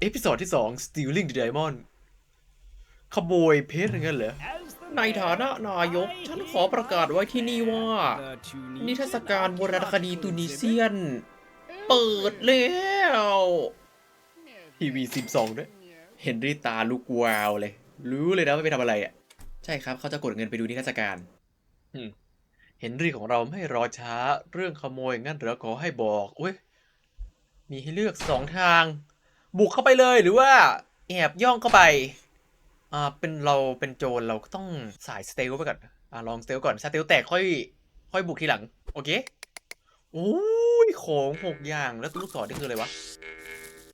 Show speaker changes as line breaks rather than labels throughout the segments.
เอพิโซดที่ 2 Stealing the Diamond ขโมยเพชรงั้นเหรอ ในฐานะนายก ฉันขอประกาศไว้ที่นี่ว่า นิทรรศการโบราณคดีตูนิเซียน เปิดแล้วทีวีสิบสองด้วยเฮนรี่ตาลูกวาวเลย รู้เลยนะว่าไปทำอะไรอะ ใช่ครับ เขาจะกดเงินไปดูนิทรรศการอืมเฮนรี่ของเราไม่รอช้า เรื่องขโมยงั้นเหรอขอให้บอกเว้ยมีให้เลือกสองทาง บุกเข้าไปเลยหรือว่าแอบย่องเข้าไปอ่าเป็นเราเป็นโจรเราก็ต้องสายสเตลไปก่อนอ่าลองสเตลก่อนสเตลแตกค่อย ค่อยบุกทีหลัง โอเคโอ้ยของหกอย่างแล้วลูกศรนี่คืออะไรวะ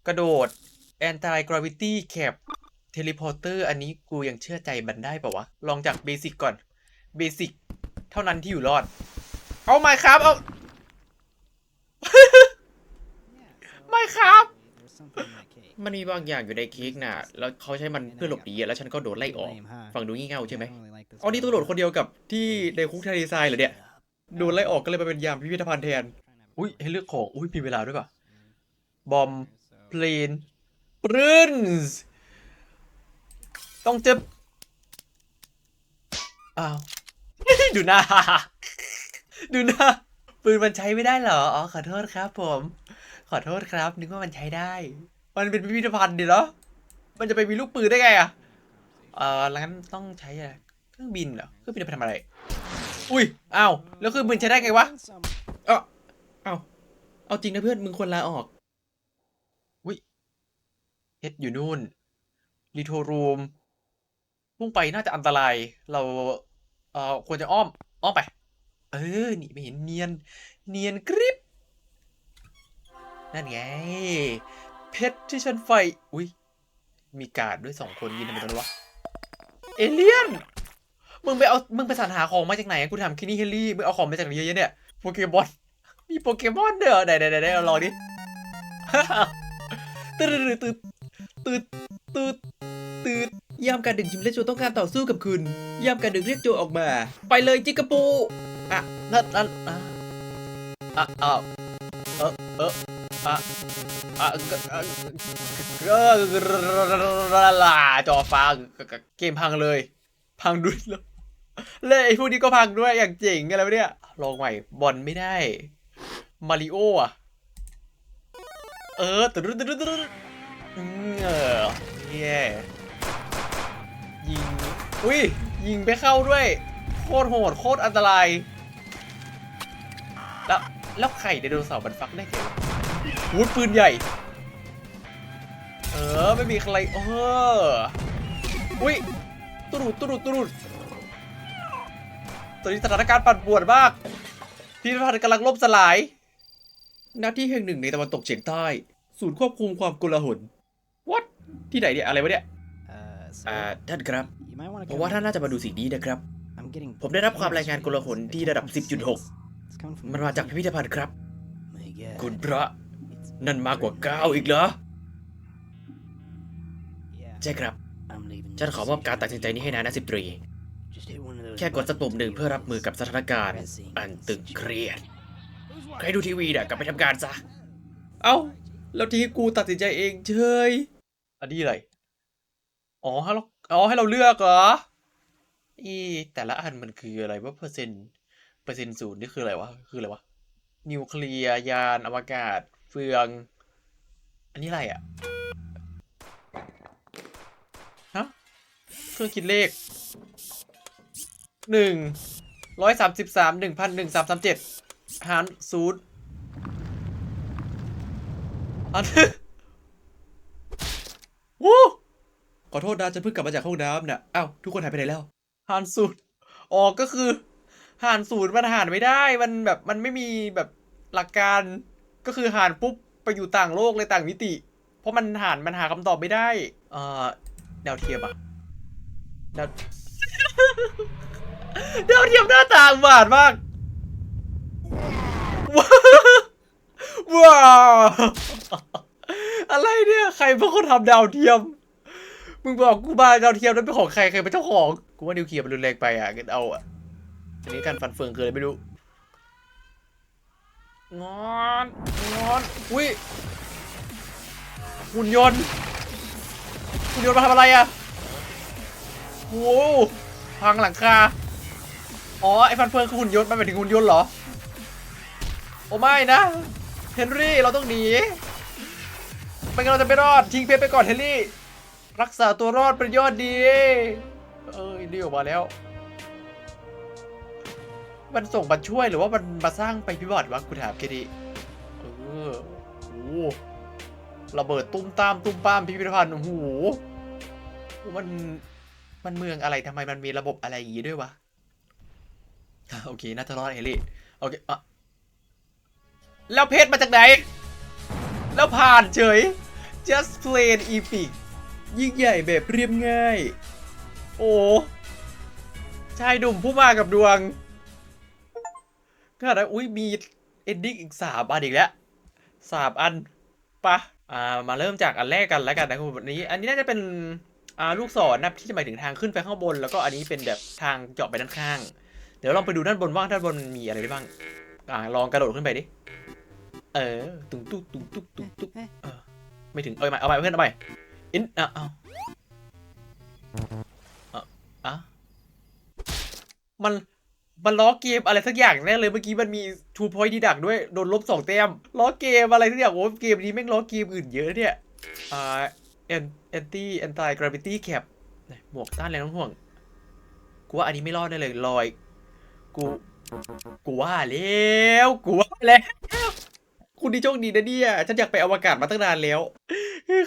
กระโดด anti gravity cap teleporter อันนี้กูยังเชื่อใจมันได้ปะวะ ลองจากเบสิกก่อนเบสิกเท่านั้นที่อยู่รอด เอาไม่ครับ เอา ไม่ครับ มันมีบางอย่างอยู่ในเค้กน่ะ แล้วเขาใช้มันเพื่อหลบหนีอะแล้วฉันก็โดนไล่ออก ฟังดูงี่เง่าใช่ไหมอ๋อนี่ตัวโดดคนเดียวกับที่ในคุกทะเลทรายเหรอเนี่ย โดนไล่ออกก็เลยมาเป็นยามพิพิธภัณฑ์แทน อุ้ยให้เลือกของ อุ้ยมีเวลาด้วยป่ะ บอม เพลนปรินส์ต้องเจ็บ อ้าว ดูหน้า ดูหน้า ปืนมันใช้ไม่ได้เหรอ อ๋อ ขอโทษครับผม ขอโทษครับ นึกว่ามันใช้ได้ มันเป็นพิพิธภัณฑ์ดิเนาะมันจะไปมีลูกปืนได้ไงอะเอ่อแล้วงั้นต้องใช้อะไรเครื่องบินเหรอ เครื่องบินเอาไปทำอะไร อุ้ยอ้าวแล้วเครื่องบินใช้ได้ไงวะ เอ้าเอาเอาจริงนะเพื่อน มึงควรลาออก อุ้ยเฮ็ดอยู่นู่นรีโทรูมพุ่งไปน่าจะอันตราย เรา เอ่อ ควรจะอ้อม อ้อมไป เออ นี่ไม่เห็นเนียน เนียนกริบนั่นไง เพชรที่ฉันไฟ อุ้ย มีการ์ดด้วยสองคนยินทำไมตรงนี้วะ เอเลี่ยน มึงไปเอา มึงไปสรรหาของมาจากไหนอะกูถามคินี่เฮลี่ มึงเอาของมาจากไหนเยอะๆเนี่ย โปเกมอน มีโปเกมอนเด้อไหนไหนไหนเอาลองดิตืดตืดตืดตืดตืดยามการดึงจิมและโจต้องการต่อสู้กับคุณ ยามการดึงเรียกโจออกมา ไปเลยจิกกะปู อะนั่นนั่นอะอะอ้าว อะอะก็อะก็ลาจอฟ้าเกมพังเลย พังด้วยแล้วเลยไอ้พวกนี้ก็พังด้วยอย่างเจ๋งอะไรเนี่ยลองใหม่บอลไม่ได้มาริโออะ เออตึ๊ดตึ๊ดตึ๊ดเออเย่ยิง อุ้ย ยิงไปเข้าด้วย โคตรโหด โคตรอันตราย แล้ว แล้วไข่ไดโนเสาร์มันฟักได้ไง วะวุธปืนใหญ่ เออ ไม่มีใครเอออุ้ยตุรุดตุรุดตุรุดตอนนี้สถานการณ์ปั่นป่วนมากพิพิธภัณฑ์กำลังล่มสลายณที่แห่งหนึ่งในตะวันตกเฉียงใต้ ศูนย์ควบคุมความโกลาหล What ที่ไหนเนี่ย อะไรวะเนี่ยอ่าท่านครับผมว่าท่านน่าจะมาดูสิ่งนี้นะครับ ผมได้รับความรายงานโกลาหลที่ระดับ 10.6 มันมาจากพิพิธภัณฑ์ครับ คุณพระ นั่นมากกว่า9อีกเหรอ ใช่ครับ ฉันขอมอบการตัดสินใจนี้ให้นายนะสิบตรี แค่กดสกปุ่มหนึ่งเพื่อรับมือกับสถานการณ์ อันตึงเครียด ใครดูทีวีเนี่ยกลับไปทำการซะ เอ้า แล้วที่กูตัดสินใจเองเฉยอันนี้อะไร อ๋อให้เราอ๋อให้เราเลือกเหรออีแต่ละอันมันคืออะไรว่าเปอร์เซ็นต์เปอร์เซ็นต์ศูนย์นี่คืออะไรวะ คืออะไรวะ นิวเคลียร์ยานอวกาศ เฟือง อันนี้อะไรอะฮะเครื่องคิดเลขหนึ่งร้อยสามสิบสามหนึ่งพันหนึ่งสามสามเจ็ดหารศูนย์อันวู้ขอโทษนะฉันเพิ่งกลับมาจากห้องน้ำน่ะอ้าวทุกคนหายไปไหนแล้วหารศูนย์อ๋อก็คือหารศูนย์มันหารไม่ได้ มันแบบมันไม่มีแบบหลักการ ก็คือหารปุ๊บไปอยู่ต่างโลกเลยต่างมิติ เพราะมันหารมันหาคำตอบไม่ได้ เอ่อดาวเทียมอะดาวดาวเทียมหน้าต่าอุบาทมากว้าวอะไรเนี่ย ใครเป็นคนทำดาวเทียม มึงบอกกูมาดาวเทียมนั้นเป็นของใครใครเป็นเจ้าของ กูว่านิวเคลียร์มันรุนแรงไปอะงั้นเอาอะอันนี้การฟันเฟืองคืออะไรไม่รู้ งอนงอนอุ้ยหุ่นยนต์คุณโยนต์มาทำอะไรอะโว้วพังหลังคาอ๋อไอ้ฟันเฟืองคือหุ่นยนต์มันหมายถึงหุ่นยนต์เหรอโอ้ไม่นะเฮนรี่เราต้องหนีไม่งั้นเราจะไม่รอดทิ้งเพชรไปก่อนเฮนรี่ รักษาตัวรอดเป็นยอดดี เอ้ยเรียกออกมาแล้ว มันส่งมาช่วยหรือว่ามันมาสร้างไปพิบัติวะกูถามแค่นี้เออโอ้ระเบิดตุ้มตามตุ้มป้ามพิพิธภัณฑ์โอ้โหมันมันเมืองอะไรทำไมมันมีระบบอะไรอย่างงี้ด้วยวะโอเคน่าจะรอดเฮลี่โอเคอะแล้วเพชรมาจากไหน แล้วผ่านเฉย just plain epic ยิ่งใหญ่แบบเรียบง่าย โอ้ชายดุ่มผู้มากับดวง ก็ได้อุ้ยมีเอนดิ้งอีกสามอันอีกแล้วสามอันปะอ่ามาเริ่มจากอันแรกกันแล้วกันนะครับวันนี้ อันนี้น่าจะเป็นอ่าลูกศรนะที่จะหมายถึงทางขึ้นไปข้างบน แล้วก็อันนี้เป็นแบบทางเจาะไปด้านข้าง เดี๋ยวลองไปดูด้านบนว่าด้านบนมันมีอะไรได้บ้างอ่าลองกระโดดขึ้นไปดิเออตุ้งตุ๊กตุ้งตุ๊กตุ้งตุ๊กเออไม่ถึงเอาใหม่เอาใหม่เพื่อนเอาใหม่อินอะเอาอะอะมัน มันล้อเกมอะไรสักอย่างแน่เลยเมื่อกี้มันมีทูพอยต์ดีดักด้วยโดนลบสองแต้มล้อเกมอะไรสักอย่างโอ้เกมนี้แม่งล้อเกมอื่นเยอะเนี่ยอ่าแอนแอนตี้แอนตี้กราฟิตี้แคปหมวกต้านแรงน้มถ่วง กูว่าอันนี้ไม่รอดแน่เลยลอยกูกูว่าแล้วกูว่าแล้วคุณดีโชคดีนะเนี่ยฉันอยากไปอวกาศมาตั้งนานแล้ว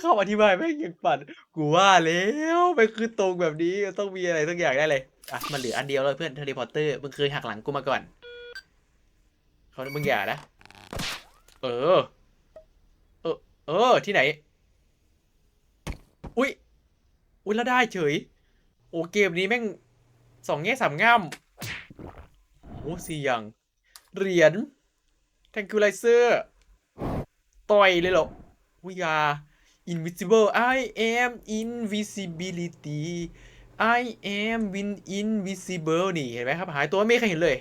เข้าอธิบายแม่งยังปั่นกูว่าแล้วมันคือตรงแบบนี้ต้องมีอะไรสักอย่างได้เลย อะมันเหลืออันเดียวเลยเพื่อนเทเลพอร์เตอร์มึงเคยหักหลังกูมาก่อนเขามึงอย่านะ เออ เออ เออ ที่ไหน อุ้ย อุ้ยแล้วได้เฉย โอ้เกมนี้แม่งสองแง่สามง่ามโอ้สี่อย่าง เหรียญแทงคิวไลเซอร์ต่อยเลยเหรอวิยา invisible I am invisibility I am win invisible นี่เห็นไหมครับ หายตัวไม่มีใครเห็นเลย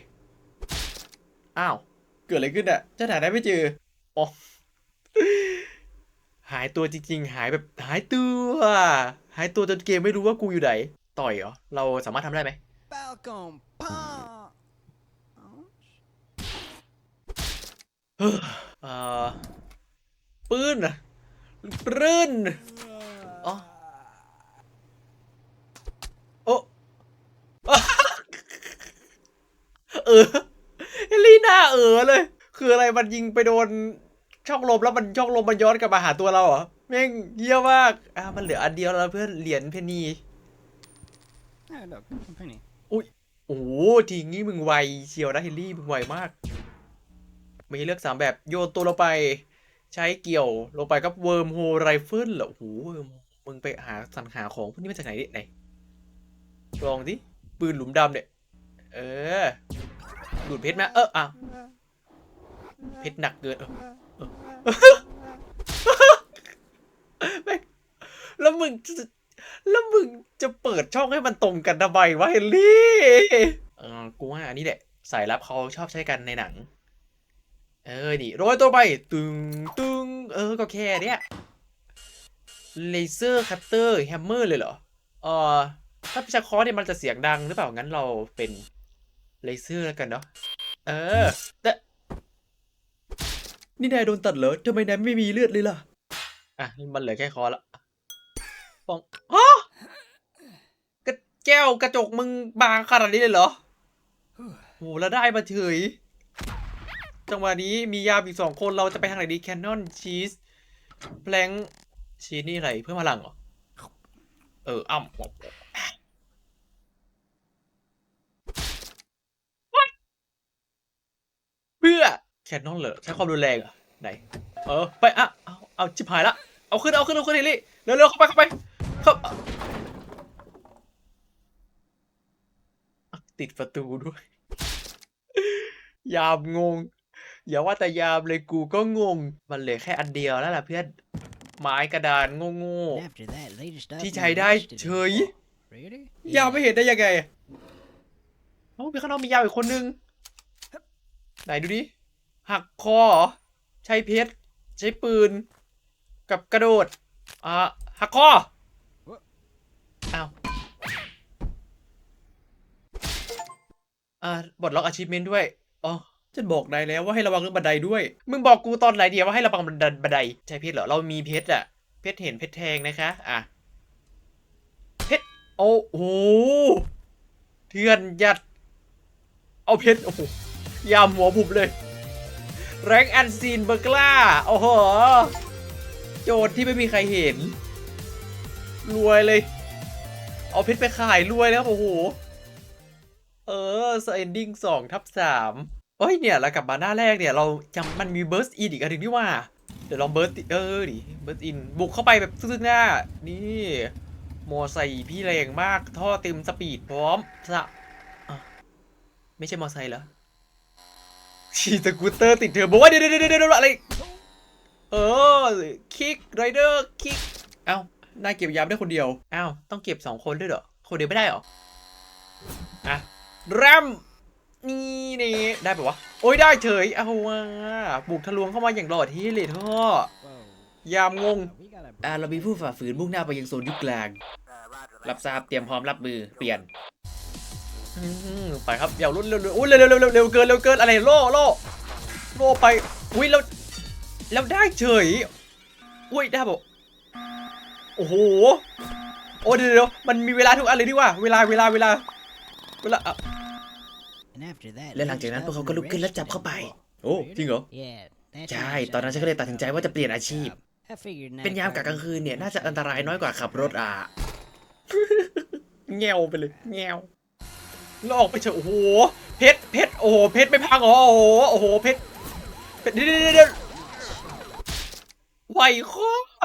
อ้าว เกิดอะไรขึ้นอะจะหาได้ไม่เจออ๋อหายตัวจริงๆ หายแบบหายตัว หายตัวจนเกมไม่รู้ว่ากูอยู่ไหน ต่อยเหรอ เราสามารถทำได้ไหม
Falcon Punch.
เอ่อปืนอะปืนอ๋อโอ้ เออเฮลี่หน้าเออเลย คืออะไรมันยิงไปโดนช่องลมแล้วมันช่องลมมันย้อนกลับมาหาตัวเราเหรอแม่งเยี่ยมากอะมันเหลืออันเดียวแล้วเพื่อนเหรียญเพนนี
Ah, look, a penny.
โอ้โหทีงี้มึงไวเชียวนะเฮลลี่มึงไวมาก มีให้เลือกสามแบบโยนตัวลงไป ใช้เกี่ยวลงไปกับเวิร์มโฮไรเฟิลเหรอโอ้โหมึงไปหาสรรหาของพวกนี้มาจากไหนดิไหนลองดิปืนหลุมดำเนี่ย เออ ดูดเพชรไหมเอออะเพชรหนักเกินแม่งแล้วมึงแล้วมึงจะเปิดช่องให้มันตรงกันทำไมวะเฮนรี่เออกูว่าอันนี้แหละสายลับเขาชอบใช้กันในหนัง เออดิโรยตัวไปตึงตึงเออก็แค่เนี้ยเลเซอร์คัตเตอร์แฮมเมอร์เลยเหรอเออถ้าพิชคอเนี่ยมันจะเสียงดังหรือเปล่างั้นเราเป็น เลเซอร์แล้วกันเนาะ เออ แต่ นี่นายโดนตัดเหรอทำไมนายไม่มีเลือดเลยล่ะ อะนี่มันเหลือแค่คอละปองฮะกระแก้วกระจกมึงบางขนาดนี้เลยเหรอโหแล้วได้มาเฉย จังหวะนี้มียามอีกสองคนเราจะไปทางไหนดีแคนนอนชีสแพลงชีสนี่อะไรเพื่อพลังเหรอ เอออ้ำ พื่อแคนนอนเหรอใช้ความรุนแรงเหรอไหน เออไปอะเอาเอาจิบหายละเอาขึ้นเอาขึ้นเอาขึ้นเฮลี่เร็วเร็วเข้าไปเข้าไปเข้าอะติดประตูด้วย ยามงง อย่าว่าแต่ยามเลยกูก็งง มันเหลือแค่อันเดียวแล้วล่ะเพื่อนไม้กระดานโง่
And after that, latest
ๆ
up
ที่
in
ใช้
the
ได้
West is
เฉย
Really?
ยามไม่เห็นได้ยังไงเอ้ามีข้างนอกมียามอีกคนนึง ไหนดูดิ หักคอใช้เพชร ใช้ปืน กับกระโดด อ่า หักคออ้าวอ่าบดล็อกอาชีพเมนด้วย อ๋อฉันบอกนายแล้วว่าให้ระวังเรื่องบันไดด้วย มึงบอกกูตอนไหนเดียวว่าให้ระวังบันไดบันไดใช่เพชรเหรอ เรามีเพชรอะเพชรเห็นเพชรแทงนะคะ อะ เพชร โอ้โห เถื่อนยัด เอาเพชร โอ้ ยามหัวบุบเลยแรงอันซีนเบอร์กล้า โอ้โห โจทย์ที่ไม่มีใครเห็น รวยเลย เอาเพชรไปขายรวยแล้วโอ้โห เออสเอนดิ้งสองทับสามเอ้ยเนี่ยเรากลับมาหน้าแรกเนี่ย เราจำมันมีเบิร์สอินอีกอันหนึ่งนี่ว่า เดี๋ยวลองเบิร์สเออดิเบิร์สอินบุกเข้าไปแบบซึ่งหน้า นี่มอไซค์พี่แรงมากท่อเต็มสปีดพร้อมสะไม่ใช่มอไซค์เหรอ ขี่สกูตเตอร์ติดเทอร์โบว่าเดี๋ยวเดี๋ยวเดี๋ยวเดี๋ยวอะไร เออ คิกไรเดอร์คิก เอ้านายเก็บยามได้คนเดียว อ้าว ต้องเก็บสองคนด้วยเหรอ คนเดียวไม่ได้เหรอ อะแรมนี่นี่ได้ปะวะ โอ้ยได้เฉยเอาว่ะบุกทะลวงเข้ามาอย่างหล่อที่เลยท่อยามงง อ่าเรามีผู้ฝ่าฝืนมุ่งหน้าไปยังโซนยุคกลาง รับทราบเตรียมพร้อมรับมือ เปลี่ยน อืมไปครับอย่ารุ่นเร็วๆอุ้ยเร็วๆเร็วๆเร็วเกินเร็วเกินอะไรโล่โล่โล่ไปอุ้ยแล้วแล้วได้เฉยอุ้ยได้บอกโอ้โหโอ้เดี๋ยวเดี๋ยวมันมีเวลาทุกอันเลยดีกว่าเวลาเวลาเวลาเวลาอะ
And after that,
และหลังจากนั้นพวกเขาก็ลุกขึ้นและจับเข้าไป โอ้จริงเหรอ
Yeah. that's
ใช่
what
ตอนนั้นฉันก็เลยตัดสินใจว่าจะเปลี่ยนอาชีพ
I figured
เป็นยามกะกลางคืนเนี่ยน่าจะอันตรายน้อยกว่าขับรถอะแงวไปเลยแงว แล้วออกไปเถอะโอ้โหเพชรเพชรโอ้โหเพชรไม่พังเหรอโอ้โหโอ้โหเพชรเพชรเดี๋ยวเดี๋ยวเดี๋ยวไวโค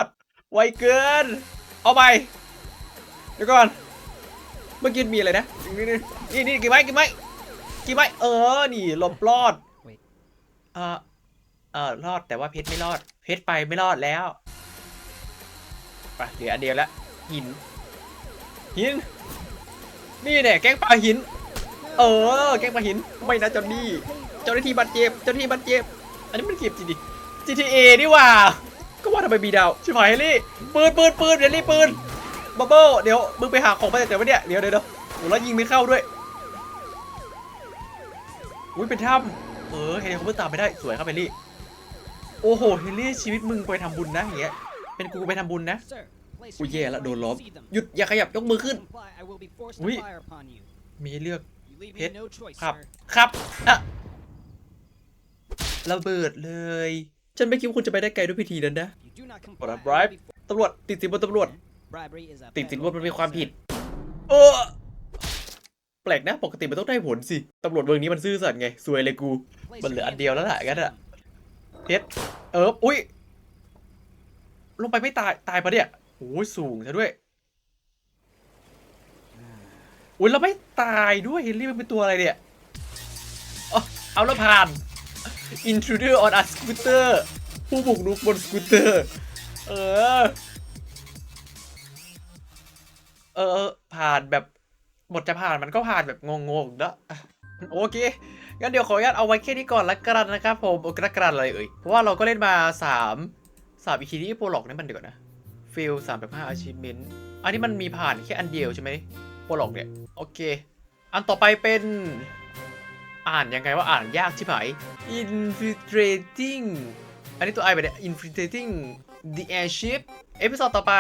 ตรไวเกิน เอาไปเดี๋ยวก่อน เมื่อกี้มีอะไรนะนี่นี่นี่นี่กี่ไม้กี่ไม้กี่ไม้เออ นี่หลบรอดเออเออรอดแต่ว่าเพชรไม่รอด เพชรไปไม่รอดแล้วไปเหลืออันเดียวละหิน หิน นี่เนี่ยแกล้งปลาหิน เออ แกล้งปลาหิน ไม่นะเจ้านี่ เจ้าหน้าที่บาดเจ็บ เจ้าหน้าที่บาดเจ็บ อันนี้มันเก็บจริงดิ GTA นี่ว่า ก็ว่าทำไมมีดาวชิบหายเฮลี่ ปืนปืนปืนเดี๋ยลี่ปืนบับเบิ้ลเดี๋ยวมึงไปหาของมาจากไหนวะเนี่ย เดี๋ยวเดี๋ยวเดี๋ยวโหแล้วยิงไม่เข้าด้วย อุ้ยเป็นถ้ำเออเฮลิคอปเตอร์ตามไปได้ สวยครับเฮลี่ โอ้โห เฮลี่ชีวิตมึงไปทำบุญนะอย่างเงี้ย เป็นกูไปทำบุญนะอุ้ยแย่ละโดนล้อม หยุดอย่าขยับยกมือขึ้น
Comply, I will be forced to
Oui.
fire upon you.
มีเลือก
You leave me
Hit.
no choice,
ครับ
sir.
ครับอะระเบิดเลย ฉันไม่คิดว่าคุณจะไปได้ไกลด้วยพิธีนั้นนะ
You do not
กด
comply.
รับ
I
ไบร
will
ฟ์
be forced-
ตำรวจติดสินบนตำรวจ
Bribery is a
ติดสินบน
federal
มันมีความ
offense,
ผิด
sir.
โอ้แปลกนะ ปกติมันต้องได้ผลสิ ตำรวจเมืองนี้มันซื่อสัตย์ไงสวยเลยกู
Place
มันเหลือ
your
อัน
hands
เดียว
up
แล้ว
when
ล่ะ
you
งั้น
see
อะ
them.
เพชรเอออุ้ยลงไปไม่ตาย ตายปะเนี่ยโอ้ยสูงซะด้วย อุ้ยแล้วไม่ตายด้วยเฮนรี่มันเป็นตัวอะไรเนี่ยเอาเอาแล้วผ่าน intruder on a scooter ผู้บุกรุกบนสกูตเตอร์ เออ เออ ผ่านแบบบทจะผ่านมันก็ผ่านแบบงงๆนะอะโอเค งั้นเดี๋ยวขออนุญาตเอาไว้แค่นี้ก่อนละกันนะครับผมโอกระกรันอะไรเอ่ย เพราะว่าเราก็เล่นมา 3 3อีคีนี่โปรล็อกนี่มันเดี๋ยวก่อนนะฟิล3แบบ5 achievement อันนี้มันมีผ่านแค่อันเดียวใช่ไหม ปรล็อกเนี่ย โอเค อันต่อไปเป็น อ่านยังไงว่าอ่านยากชิบหาย infiltrating อันนี้ตัวไอไปเนี่ย infiltrating the airship เอพิ o d ดต่อไป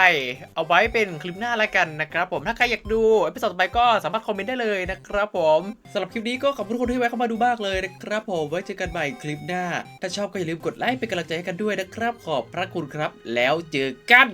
เอาไว้เป็นคลิปหน้าละกันนะครับผมถ้าใครอยากดูเอพิ o d ต่อไปก็สามารถคอมเมนต์ได้เลยนะครับผมสำหรับคลิปนี้ก็ขอบคุณทุกคนที่แวะเข้ามาดูมากเลยนะครับผมไว้เจอกันใหม่คลิปหน้า ถ้าชอบก็อย่าลืมกดไลค์เป็นกำลังใจให้กันด้วยนะครับ ขอบพระคุณครับ แล้วเจอกัน